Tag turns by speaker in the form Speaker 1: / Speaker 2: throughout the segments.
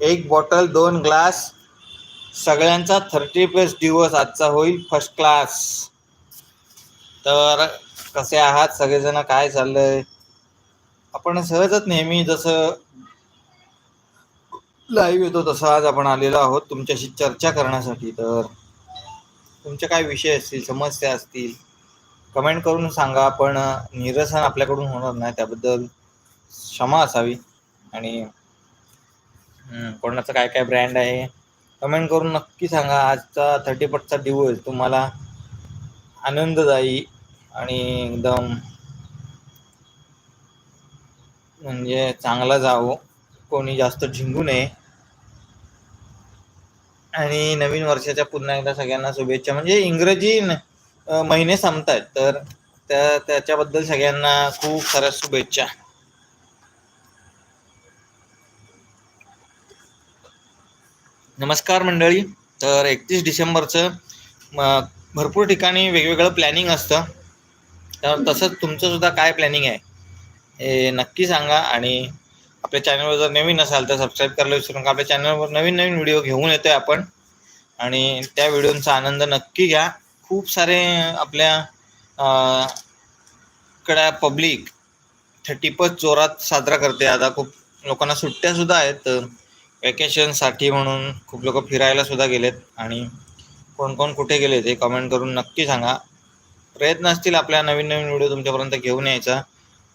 Speaker 1: एक बॉटल दोन ग्लास सगळ्यांचा थर्टी प्लस दिवस आजचा होईल फर्स्ट क्लास तर कसे आहात? सगळेजण काय चाललंय? आपण सहजच नेहमी जसं लाईव्ह येतो तसं आज आपण आलेलो आहोत तुमच्याशी चर्चा करण्यासाठी. तर तुमचे काय विषय असतील समस्या असतील कमेंट करून सांगा. पण निरसन आपल्याकडून होणार नाही त्याबद्दल क्षमा असावी. आणि कोणाचं काय काय ब्रँड आहे? कमेंट करून नक्की सांगा. आजचा थर्टी फर्स्टचा दिवस तुम्हाला आनंददायी आणि एकदम म्हणजे चांगला जावो. कोणी जास्त झिंगू नये. आणि नवीन वर्षाच्या पुन्हा एकदा सगळ्यांना शुभेच्छा. म्हणजे इंग्रजी महिने संपत महिने संपतायत तर त्या त्याच्याबद्दल सगळ्यांना खूप साऱ्या शुभेच्छा. नमस्कार मंडळी. तर एकतीस डिसेंबरचं म- भरपूर ठिकाणी वेगवेगळं प्लॅनिंग असतं. तर तसंच तुमचंसुद्धा काय प्लॅनिंग आहे? हे नक्की सांगा आणि आपल्या चॅनलवर जर नवीन असाल तर सबस्क्राईब करायला विसरू नका. आपल्या चॅनलवर नवीन नवीन व्हिडिओ घेऊन येतोय आपण. आणि त्या व्हिडिओचा आनंद नक्की घ्या. खूप सारे आपल्या कडा पब्लिक थर्टी जोरात साजरा करते. आता खूप लोकांना सुट्ट्यासुद्धा आहेत. वेकेशनसाठी म्हणून खूप लोक फिरायला सुद्धा गेलेत आणि कोण कोण कुठे गेले ते कमेंट करून नक्की सांगा. प्रयत्न असतील आपल्या नवीन नवीन व्हिडिओ तुमच्यापर्यंत घेऊन यायचा.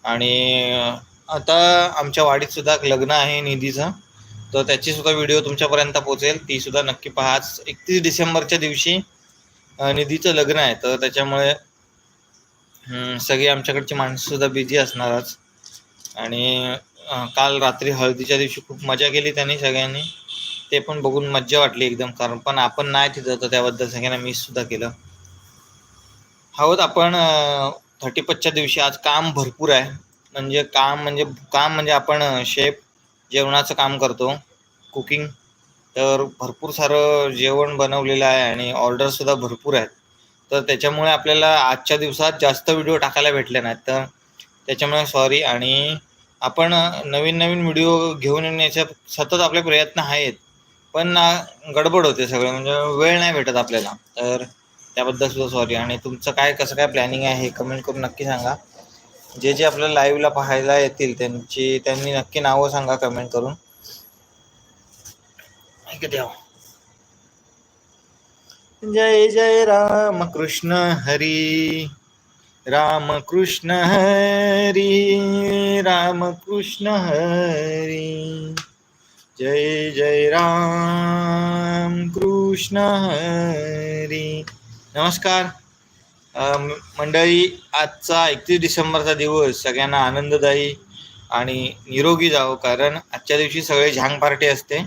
Speaker 1: आणि आता आमच्या वाडीत सुद्धा एक लग्न आहे निधीचं. तर त्याची सुद्धा व्हिडिओ तुमच्यापर्यंत पोहोचेल. ती सुद्धा नक्की पहाच एकतीस डिसेंबरच्या दिवशी निधीचं लग्न आहे. तर त्याच्यामुळे सगळी आमच्याकडची माणसं सुद्धा बिझी असणारच. आणि काल रात्री हळदीच्या दिवशी खूप मजा केली त्यांनी सगळ्यांनी. ते पण बघून मज्जा वाटली एकदम कारण पण आपण नाही तिथं तर त्याबद्दल सगळ्यांना मिस सुद्धा केलं. आहोत आपण थर्टी फर्स्टच्या दिवशी. आज काम भरपूर आहे. म्हणजे काम म्हणजे काम म्हणजे आपण शेफ जेवणाचं काम करतो. कुकिंग तर भरपूर सारं जेवण बनवलेलं आहे आणि ऑर्डरसुद्धा भरपूर आहेत. तर त्याच्यामुळे आपल्याला आजच्या दिवसात जास्त व्हिडिओ टाकायला भेटले नाहीत. तर त्याच्यामुळे सॉरी आणि आपण नवीन नवीन व्हिडिओ घेऊन येण्याच्या सतत आपले प्रयत्न आहेत पण गडबड होते सगळे म्हणजे वेळ नाही भेटत आपल्याला. तर त्याबद्दल सुद्धा सॉरी आणि तुमचं काय कसं काय प्लॅनिंग आहे हे कमेंट करून नक्की सांगा. जे जे आपल्याला लाईव्हला पाहायला येतील त्यांची त्यांनी नक्की नावं सांगा कमेंट करून. जय जय राम कृष्ण हरी. राम कृष्ण हरी राम कृष्ण हरी। जय जय राम कृष्ण हरी। नमस्कार। मंडळी आजचा एकतीस डिसेंबरचा दिवस सगळ्यांना आनंददायी आणि निरोगी जावो कारण आजच्या दिवशी सगळे झांग पार्टी असते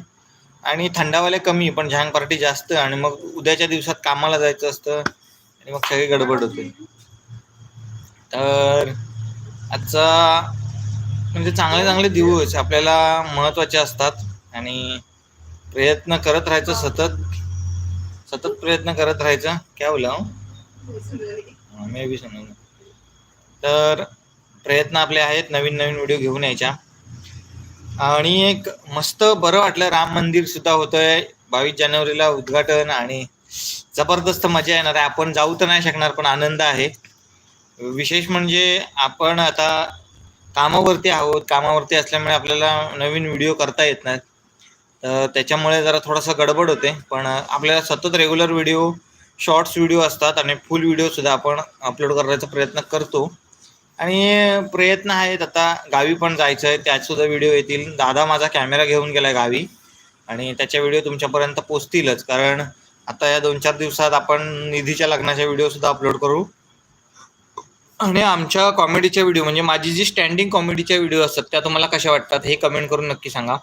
Speaker 1: आणि थंडावाले कमी पण झांग पार्टी जास्त आणि मग उद्याच्या दिवसात कामाला जायचं असतं आणि मग सगळी गडबड होते. तर आजचा म्हणजे चांगले चांगले दिवस आपल्याला महत्त्वाचे असतात आणि प्रयत्न करत राहायचं सतत सतत प्रयत्न करत राहायचं. क्या बोला हो? मे बी समजलं तर प्रयत्न आपले आहेत नवीन नवीन व्हिडिओ घेऊन यायच्या. आणि एक मस्त बरं वाटलं राम मंदिर सुद्धा होतंय. बावीस जानेवारीला उद्घाटन आणि जबरदस्त मजा येणार आहे. आपण जाऊ तर नाही शकणार पण आनंद आहे. विशेष म्हणजे आपण आता कामावरती आहोत कामावरती असल्यामुळे आपल्याला नवीन व्हिडिओ करता येत नाहीत. तर त्याच्यामुळे जरा थोडंसं गडबड होते. पण आपल्याला सतत रेग्युलर व्हिडिओ शॉर्ट्स व्हिडिओ असतात आणि फुल व्हिडिओसुद्धा आपण अपलोड करायचा प्रयत्न करतो. आणि प्रयत्न आहेत आता गावी पण जायचं आहे त्यातसुद्धा व्हिडिओ येतील. दादा माझा कॅमेरा घेऊन गेला गावी आणि त्याच्या व्हिडिओ तुमच्यापर्यंत पोचतीलच. कारण आता या दोन चार दिवसात आपण निधीच्या लग्नाच्या व्हिडिओसुद्धा अपलोड करू. आणि आमच्या कॉमेडीच्या व्हिडिओ म्हणजे माझी जी स्टँडिंग कॉमेडीच्या व्हिडिओ असतात त्या तुम्हाला कशा वाटतात? हे कमेंट करून नक्की सांगा.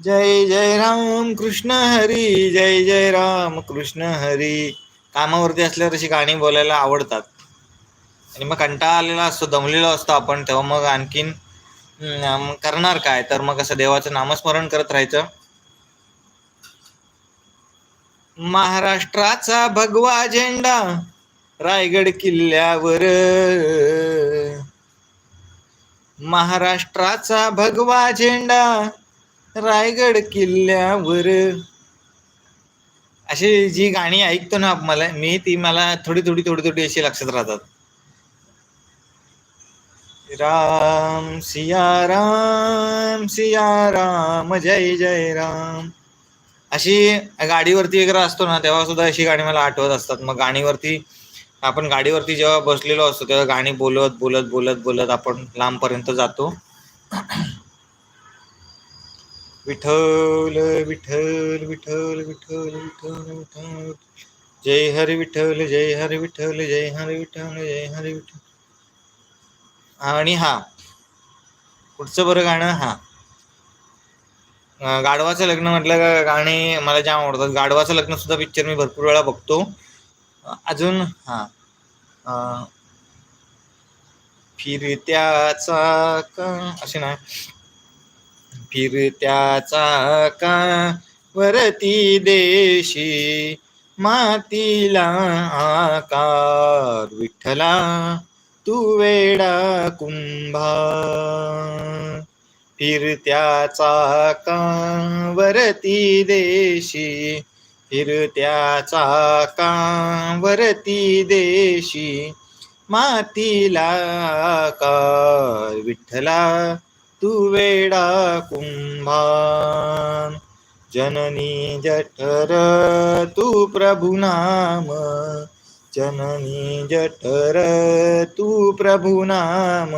Speaker 1: जय जय राम कृष्ण हरी जय जय राम कृष्ण हरी. कामावरती असल्यावर अशी गाणी बोलायला आवडतात. आणि मग कंटाळा आलेला असतो दमलेलो असतो आपण तेव्हा मग आणखीन करणार काय? तर मग असं देवाचं नामस्मरण करत राहायचं. महाराष्ट्राचा भगवा झेंडा रायगड किल्ल्यावर. महाराष्ट्राचा भगवा झेंडा रायगड किल्ल्यावर. अशी जी गाणी ऐकतो ना मला मी ती मला थोडी थोडी थोडी थोडी अशी लक्षात राहतात. राम सिया राम सिया राम जय जय राम. अशी गाडीवरती वगैरे असतो ना तेव्हा सुद्धा अशी गाणी मला आठवत असतात. मग गाणीवरती आपण गाडीवरती जेव्हा बसलेलो असतो तेव्हा गाणी बोलत बोलत बोलत बोलत आपण लांबपर्यंत जातो. विठ्ठल विठ्ठल विठ्ठल विठ्ठल विठ्ठल विठ्ठल. जय हरी विठ्ठल जय हरी विठ्ठल जय हरी विठ्ठल जय हरी विठ्ठल. आणि हा पुढचं बरं गाणं हा. गाडवाचं गाढवाचं लग्न म्हटलं का मला जाम आवडतात. गाढवाचं लग्न सुद्धा पिक्चर मी भरपूर वेळा बघतो. अजून हां. फिरत्याचा का असे नाही फिरत्याचा का वरती देशी मातीला आकार विठ्ठला तू वेडा कुंभा. फिरत्याचा का वरती देशी फिरत्याचा कावरती देशी मातीला का विठ्ठला तू वेडा कुंभा जननी जठर तू प्रभु नाम. जननी जठर तू प्रभू नाम.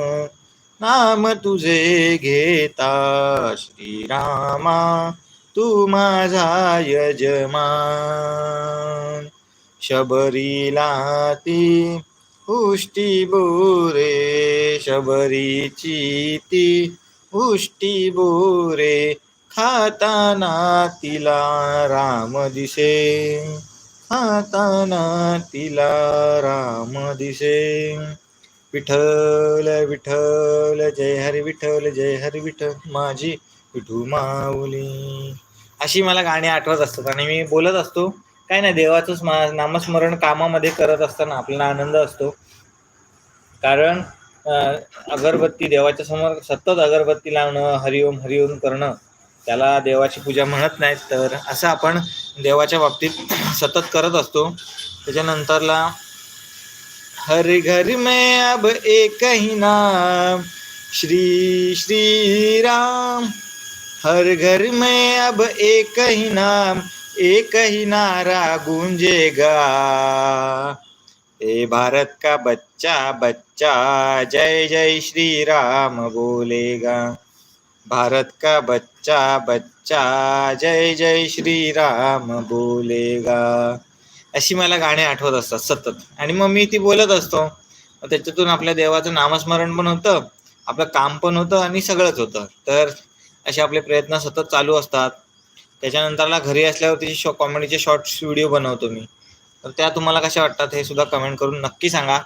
Speaker 1: नाम तुझे घेता श्रीरामा. तू माझा यजमान. शबरीला ती उष्टी बोरे शबरीची ती उष्टी बोरे खाताना तिला राम दिसे. खाताना तिला राम दिसे. विठ्ठल विठ्ठल जय हरी विठ्ठल जय हरी विठ्ठल माझी विठू माऊली. अशी मला गाणी आठवत असतात. आणि मी बोलत असतो काय नाही देवाचं नामस्मरण कामामध्ये करत असताना आपल्याला आनंद असतो. कारण अगरबत्ती देवाच्या समोर सतत अगरबत्ती लावणं हरिओम हरिओम करणं त्याला देवाची पूजा म्हणत नाहीत. तर असं आपण देवाच्या बाबतीत सतत करत असतो. त्याच्यानंतरला हर घर में अब एक ही नाम श्री श्री राम. हर घर में अब एक ही नाम एक ही नारा गूंजेगा। ए भारत का बच्चा बच्चा जय जय श्री राम बोलेगा। भारत का बच्चा बच्चा जय जय श्री राम बोलेगा। अशी मला गाणी आठवत असतात सतत. आणि मग मी ती बोलत असतो. मग त्याच्यातून आपल्या देवाचं नामस्मरण पण होतं आपलं काम पण होतं आणि सगळंच होतं. तर असे आपले प्रयत्न सतत चालू असतात. त्याच्यानंतरला घरी असल्यावर शॉ कॉमेडीचे शॉर्ट्स व्हिडिओ बनवतो मी. तर त्या तुम्हाला कशा वाटतात हे सुद्धा कमेंट करून नक्की सांगा.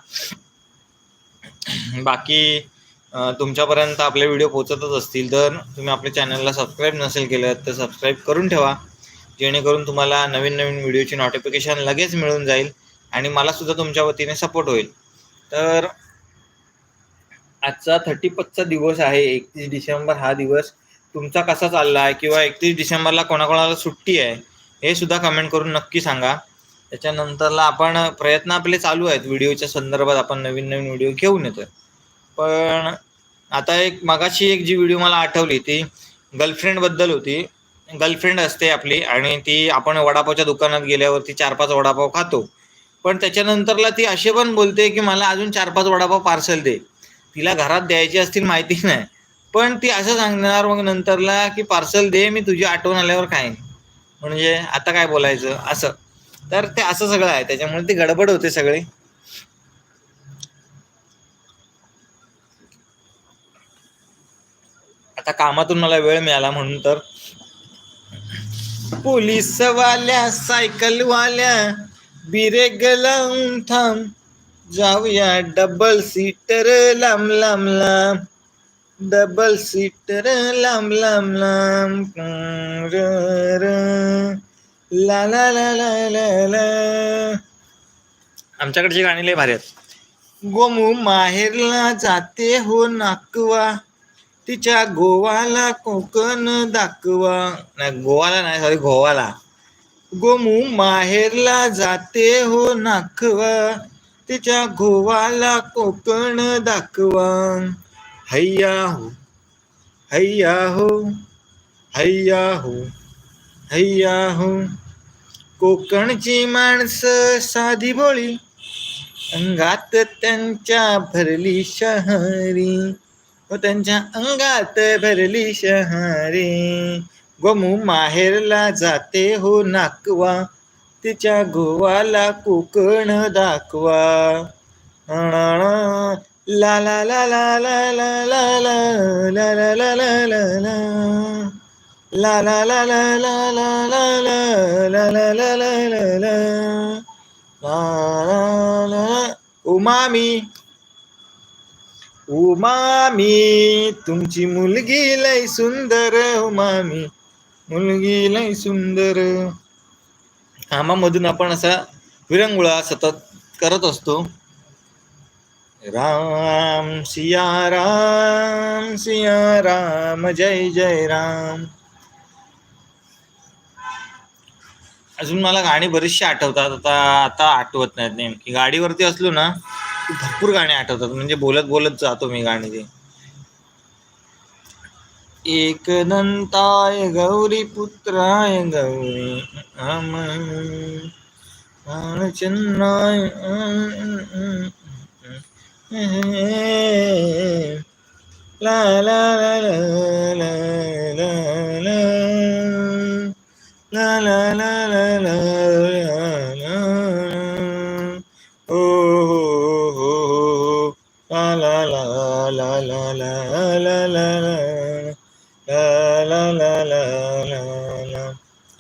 Speaker 1: बाकी तुमच्यापर्यंत आपले व्हिडिओ पोहोचतच असतील. तर तुम्ही आपल्या चॅनलला सबस्क्राईब नसेल केलं तर सबस्क्राईब करून ठेवा. जेणेकरून तुम्हाला नवीन नवीन व्हिडिओची नोटिफिकेशन लगेच मिळून जाईल आणि मला सुद्धा तुमच्या वतीने सपोर्ट होईल. तर आजचा थर्टी चा दिवस आहे. एकतीस डिसेंबर हा दिवस तुमचा कसा चालला आहे किंवा एकतीस डिसेंबरला कोणाकोणाला सुट्टी आहे हे सुद्धा कमेंट करून नक्की सांगा. त्याच्यानंतरला आपण प्रयत्न आपले चालू आहेत. व्हिडिओच्या संदर्भात आपण नवीन नवीन व्हिडिओ घेऊन येतोय. पण आता एक मगाशी एक जी व्हिडिओ मला आठवली ती गर्लफ्रेंडबद्दल होती. गर्लफ्रेंड असते आपली आणि ती आपण वडापावच्या दुकानात गेल्यावरती चार पाच वडापाव खातो. पण त्याच्यानंतरला ती असे पण बोलते की मला अजून चार पाच वडापाव पार्सल दे. तिला घरात द्यायची असतील माहिती नाही. पण ती असं सांगणार मग नंतरला की पार्सल दे मी तुझी आठवण आल्यावर खाईन. म्हणजे आता काय बोलायचं? असं. तर ते असं सगळं आहे. त्याच्यामुळे ती गडबड होते सगळी. आता कामातून मला वेळ मिळाला म्हणून तर. पोलीस वाल्या सायकल वाल्या बिरेग लावून थांब. जाऊया डबल सीटर लांब लांब लांब. डबल सीटर लांब लांब लांब र. ला ला ला ला ला ला. आमच्याकडची गाणी लय भारी आहेत. गोमू माहेरला जाते हो नाकवा तिच्या गोवाला कोकण दाखवा. नाही गोवाला नाही सॉरी गोवाला. गोमू माहेरला जाते हो नाखवा तिच्या गोवाला कोकण दाखवा. हैया हो हैया हो कोकणची माणसं साधी बोळी अंगात त्यांच्या भरली शहरी. व त्यांच्या अंगात भरली शहरी. गोमू माहेरला जाते हो नाकवा. तिच्या गोवाला कोकण दाखवा. La la la la la la la la la la la la la la La la la la la la la la la la la la la la la la Umami umami umami तुमची मुलगी लय सुंदर umami मुलगी लय सुंदर कामामधून आपण असा विरंगुळा सतत करत असतो राम सिया राम सिया राम जय जय राम अजून मला गाणी बरीचशी आठवतात आता आता आठवत नाहीत नेमकी गाडीवरती असलो ना भरपूर गाणी आठवतात म्हणजे बोलत बोलत जातो मी गाणी ते एक दंताय गौरी पुत्राय गौरी आम चन्नाय ला ला ला ला ला ला ला ला ला ला ला ओ हो ला ला ला ला ला ला ला ला ला ला ला ला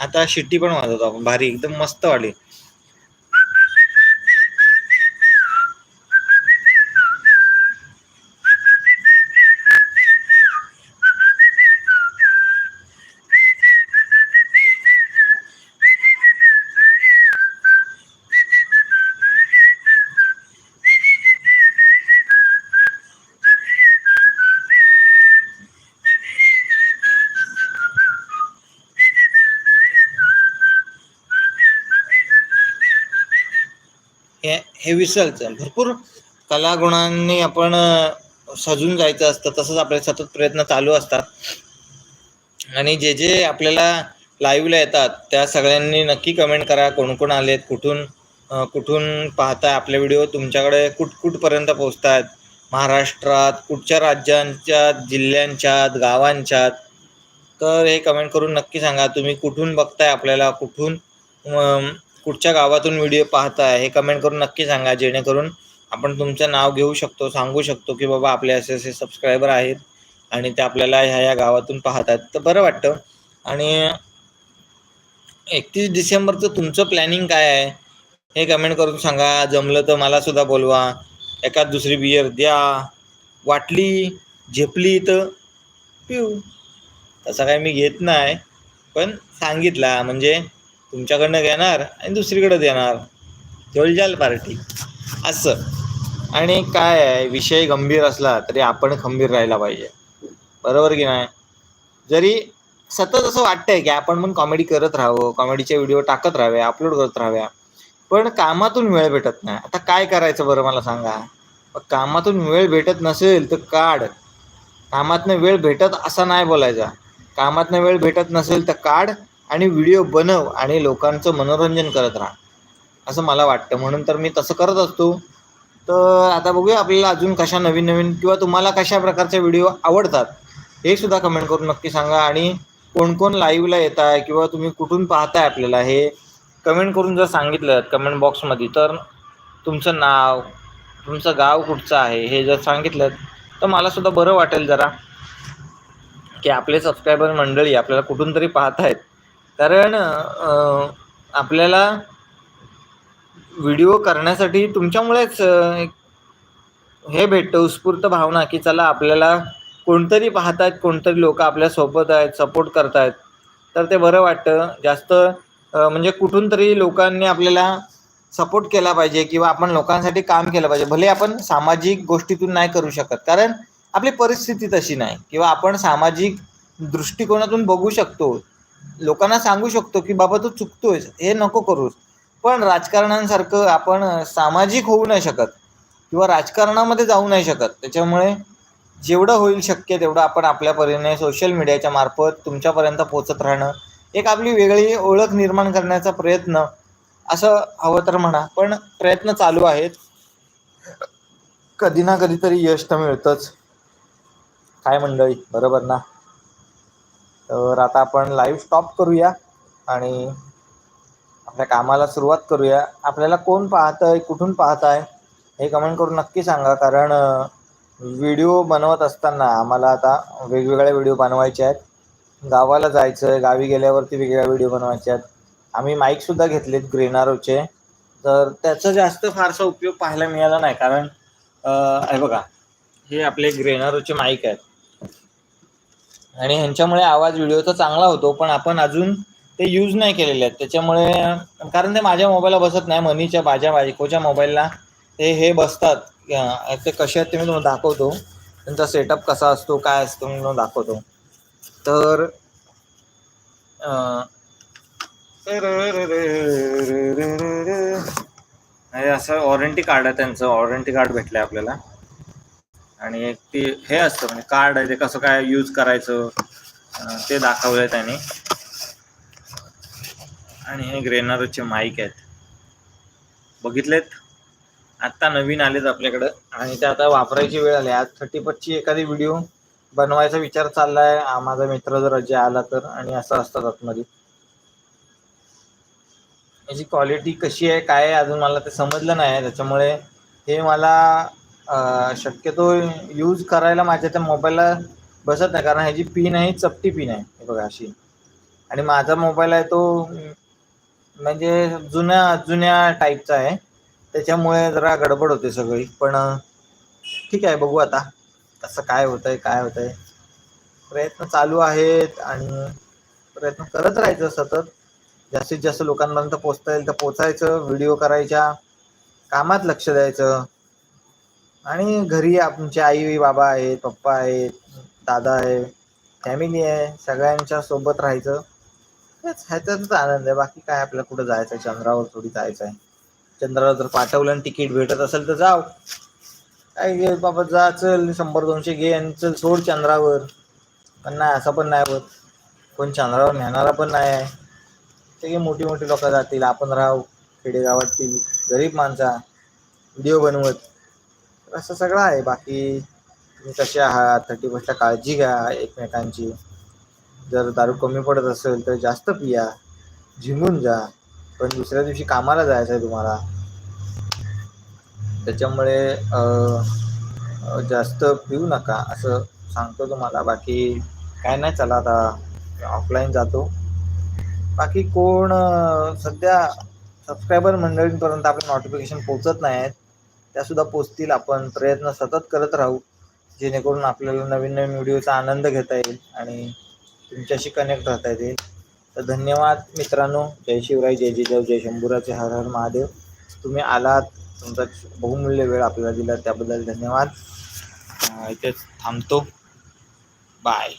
Speaker 1: आता शिट्टी पण वाजवतो आपण भारी एकदम मस्त वाटली हे विसरायचं भरपूर कलागुणांनी आपण सजून जायचं असतं तसंच आपले सतत प्रयत्न चालू असतात. आणि जे जे आपल्याला लाईव्हला येतात त्या सगळ्यांनी नक्की कमेंट करा कोण कोण आलेत कुठून कुठून पाहताय आपले व्हिडिओ तुमच्याकडे कुठ कुठपर्यंत पोहोचतायत? महाराष्ट्रात कुठच्या राज्यांच्या जिल्ह्यांच्यात गावांच्यात? तर हे कमेंट करून नक्की सांगा तुम्ही कुठून बघताय आपल्याला कुठून कुठच्या गावातून व्हिडिओ पाहताय हे कमेंट करून नक्की सांगा जेणेकरून आपण तुमचं नाव घेऊ शकतो सांगू शकतो की बाबा आपले असे असे सबस्क्रायबर आहेत आणि ते आपल्याला ह्या ह्या गावातून पाहतात. तर बरं वाटतं. आणि एकतीस डिसेंबरचं तुमचं प्लॅनिंग काय आहे? हे कमेंट करून सांगा. जमलं तर मला सुद्धा बोलवा. एकाच दुसरी बियर द्या. वाटली झेपली तर पिऊ. तसं काय मी घेत नाही. पण सांगितला. म्हणजे तुमच्याकडनं घेणार आणि दुसरीकडे देणार. जलजाल पार्टी. असं. आणि काय आहे विषय गंभीर असला तरी आपण खंबीर राहायला पाहिजे. बरोबर की नाही? जरी सतत असं वाटतंय की आपण पण कॉमेडी करत राहावं कॉमेडीचे व्हिडिओ टाकत राहावे अपलोड करत राहाव्या. पण कामातून वेळ भेटत नाही. आता काय करायचं बरं मला सांगा? कामातून वेळ भेटत नसेल तर काढ. कामातनं वेळ भेटत असा नाही बोलायचा. कामातनं वेळ भेटत नसेल तर काढ. आणि व्हिडिओ बनव आणि लोकांचं मनोरंजन करत राहा. असं मला वाटतं. म्हणून तर मी तसं करत असतो. तर आता बघूया आपल्याला अजून कशा नवीन नवीन किंवा तुम्हाला कशा प्रकारचे व्हिडिओ आवडतात हे सुद्धा कमेंट करून नक्की सांगा. आणि कोण कोण लाईव्हला येत आहे किंवा तुम्ही कुठून पाहताय आपल्याला हे कमेंट करून जर सांगितलं कमेंट बॉक्समध्ये तर तुमचं नाव तुमचं गाव कुठचं आहे हे जर सांगितलं तर मला सुद्धा बरं वाटेल जरा. की आपले सबस्क्रायबर मंडळी आपल्याला कुठून तरी पाहत आहेत कारण आपल्याला व्हिडिओ करण्यासाठी तुमच्यामुळेच हे भेटतं उत्स्फूर्त भावना की चला आपल्याला कोणतरी पाहतायत कोणतरी लोक आपल्यासोबत आहेत सपोर्ट करतायत. तर ते बरं वाटतं. जास्त म्हणजे कुठून तरी लोकांनी आपल्याला सपोर्ट केला पाहिजे किंवा आपण लोकांसाठी काम केलं पाहिजे. भले आपण सामाजिक गोष्टीतून नाही करू शकत. कारण आपली परिस्थिती तशी नाही. किंवा आपण सामाजिक दृष्टिकोनातून बघू शकतो. लोकांना सांगू शकतो की बाबा तू चुकतोयस हे नको करूस. पण राजकारणांसारखं आपण सामाजिक होऊ नाही शकत किंवा राजकारणामध्ये जाऊ नाही शकत. त्याच्यामुळे जेवढं होईल शक्य तेवढं आपण आपल्या परीने सोशल मीडियाच्या मार्फत तुमच्यापर्यंत पोचत राहणं एक आपली वेगळी ओळख निर्माण करण्याचा प्रयत्न असं हवं तर म्हणा. पण प्रयत्न चालू आहेत. कधी ना कधीतरी यश तर मिळतंच. काय मंडळी? बरोबर ना? तर आता आपण लाईव्ह स्टॉप करूया आणि आपल्या कामाला सुरुवात करूया. आपल्याला कोण पाहत आहे कुठून पाहत आहे हे कमेंट करून नक्की सांगा. कारण व्हिडिओ बनवत असताना आम्हाला आता वेगवेगळ्या व्हिडिओ बनवायचे आहेत. गावाला जायचं आहे गावी गेल्यावरती वेगवेगळ्या व्हिडिओ बनवायचे आहेत. आम्ही माईकसुद्धा घेतलेत ग्रेनारोचे. तर त्याचा जास्त फारसा उपयोग पाहायला मिळाला नाही. कारण हे बघा हे आपले ग्रेनारोचे माईक आहेत. आणि ह्यांच्यामुळे आवाज व्हिडिओचा चांगला होतो पण आपण अजून ते यूज नाही केलेले आहेत. त्याच्यामुळे कारण ते माझ्या मोबाईलला बसत नाही मनीच्या माझ्या बायकोच्या मोबाईलला ते हे बसतात. ते कसे आहेत ते मी तुम्हाला दाखवतो. त्यांचा सेटअप कसा असतो काय असतो मी तुम्हाला दाखवतो. तर असं वॉरंटी कार्ड आहे त्यांचं. वॉरंटी कार्ड भेटलं आहे आपल्याला. आणि एक ते हे असतं म्हणजे कार्ड आहे ते कसं काय यूज करायचं ते दाखवलं आहे त्यांनी. आणि हे ग्रेनरचे माईक आहेत. बघितलेत? आत्ता नवीन आलेत आपल्याकडं. आणि ते आता वापरायची वेळ आली. आज थर्टी फर्स्टची एखादी व्हिडिओ बनवायचा विचार चालला आहे माझा मित्र जर अजय आला तर. आणि असं असतात आतमध्ये. याची क्वालिटी कशी आहे काय आहे अजून मला ते समजलं नाही. त्याच्यामुळे हे मला शक्यतो यूज करायला माझ्या त्या मोबाईलला बसत नाही. कारण ह्याची पिन आहे चपटी पिन आहे. हे बघा अशी. आणि माझा मोबाईल आहे तो म्हणजे जुन्या जुन्या टाईपचा आहे. त्याच्यामुळे जरा गडबड होते सगळी. पण ठीक आहे बघू आता. कसं काय होतं आहे काय होतं आहे प्रयत्न चालू आहेत आणि प्रयत्न करत राहायचं सतत. जास्तीत जास्त लोकांपर्यंत पोचता येईल तर पोचायचं व्हिडिओ करायच्या कामात लक्ष द्यायचं. आणि घरी आमचे आई बाबा आहेत पप्पा आहेत दादा आहे फॅमिली आहे सगळ्यांच्या सोबत राहायचं. ह्याच्यातच आनंद आहे. बाकी काय आपल्याला कुठं जायचं आहे? चंद्रावर थोडी जायचं आहे. चंद्रावर जर पाठवलं आणि तिकीट भेटत असेल तर जाव. काय घे बाबा जा चल शंभर दोनशे घे आणि चल सोड चंद्रावर. पण नाही असं पण नाही होत. कोण चंद्रावर नेणारा पण नाही आहे. ते मोठी मोठी लोक जातील. आपण राहू खेडेगावातील गरीब माणसा. व्हिडिओ बनवत. असं सगळं आहे. बाकी तुम्ही कसे आहात? थर्टी फर्स्टला काळजी घ्या एकमेकांची. जर दारू कमी पडत असेल तर जास्त पिया. झिंगून जा. पण दुसऱ्या दिवशी कामाला जायचं आहे तुम्हाला. त्याच्यामुळे जास्त पिऊ नका असं सांगतो तुम्हाला. बाकी काय नाही चला आता ऑफलाईन जातो. बाकी कोण सध्या सबस्क्रायबर मंडळींपर्यंत आपले नोटिफिकेशन पोचत नाही आहेत त्यासुद्धा पोचतील. आपण प्रयत्न सतत करत राहू जेणेकरून आपल्याला नवीन नवीन व्हिडिओचा आनंद घेता येईल आणि तुमच्याशी कनेक्ट राहता येईल. तर धन्यवाद मित्रांनो. जय शिवराय जय जिजाऊ जय शंभूराचे हर हर महादेव. तुम्ही आलात तुमचा बहुमूल्य वेळ आपल्याला दिला त्याबद्दल धन्यवाद. इथेच थांबतो. बाय